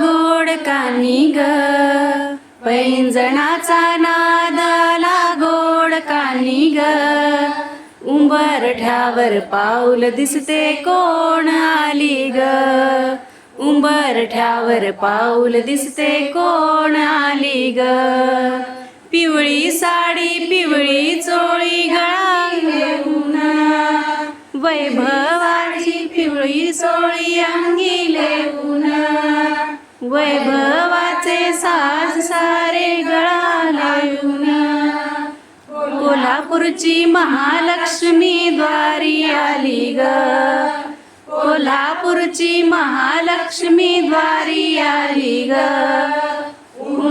गोड कानी ग पैंजणाचा नादाला गोड कानी ग उंबरठ्यावर पाऊल दिसते कोण आली ग? उंबरठ्यावर पाऊल दिसते कोण आली ग? साडी पिवळी चोळी गळा घेऊन वैभवाची पिवळी चोळी अंगी लेऊन वैभवाचे साज सारे गळा लावून कोल्हापूरची महालक्ष्मी द्वारी आली ग. कोल्हापूरची महालक्ष्मी द्वारी आली ग.